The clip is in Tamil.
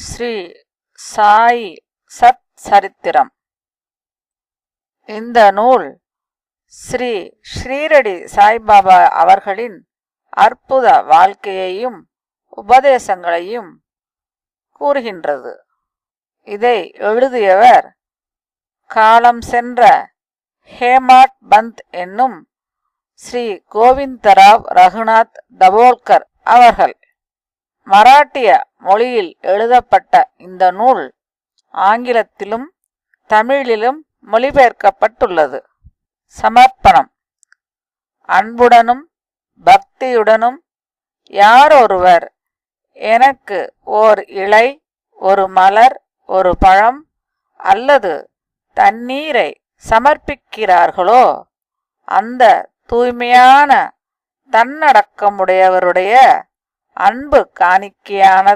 ஸ்ரீ சாய் சத் சரித்திரம். இந்த நூல் ஸ்ரீ ஸ்ரீரடி சாய்பாபா அவர்களின் அற்புத வாழ்க்கையையும் உபதேசங்களையும் கூறுகின்றது. இதை எழுதியவர் காலம் சென்ற ஹேமாட் பந்த் என்னும் ஸ்ரீ கோவிந்தராவ் ரகுநாத் தபோல்கர் அவர்கள். மராட்டிய மொழியில் எழுதப்பட்ட இந்த நூல் ஆங்கிலத்திலும் தமிழிலும் மொழிபெயர்க்கப்பட்டுள்ளது. சமர்ப்பணம். அன்புடனும் பக்தியுடனும் யாரொருவர் எனக்கு ஓர் இலை ஒரு மலர் ஒரு பழம் அல்லது தண்ணீரை சமர்ப்பிக்கிறார்களோ அந்த தூய்மையான தன்னடக்கமுடையவருடைய அன்பு காணிக்கையான